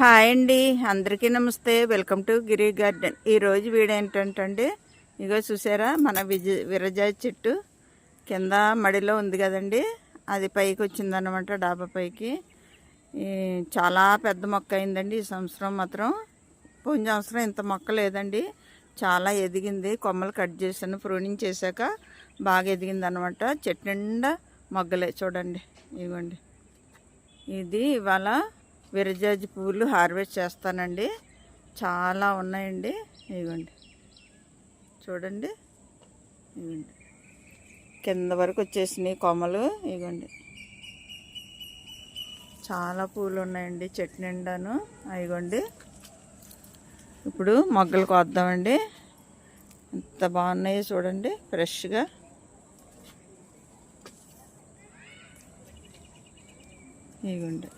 Hi అండి. అందరికీ నమస్తే. Welcome to Giri garden. ఈరోజు వీడు ఏంటంటే ఇగో చూసారా? మన విజ విరజాయి చెట్టు కింద మడిలో ఉంది కదండి. అది పైకి వచ్చిందనమాట డాబా పైకి. చాలా పెద్ద మొక్క అయిందండి ఈ సంవత్సరం మాత్రం. పోయిన సంవత్సరం ఇంత మొక్క లేదండి. చాలా ఎదిగింది. కొమ్మలు కట్ చేశాను ప్రూనింగ్ చేశాక బాగా ఎదిగింది అనమాట చెట్టు నిండా మొగ్గలే చూడండి. ఇవ్వండి ఇది ఇవాళ విరజాజి పువ్వులు హార్వెస్ట్ చేస్తానండి. చాలా ఉన్నాయండి. ఇవ్వండి చూడండి. ఇవ్వండి కింద వరకు వచ్చేసినాయి కొమ్మలు. ఇవ్వండి చాలా పూలు ఉన్నాయండి చెట్టు నిండాను. అయిగోండి ఇప్పుడు మొగ్గలు కోద్దామండి. ఎంత బాగున్నాయో చూడండి. ఫ్రెష్గా. ఇవ్వండి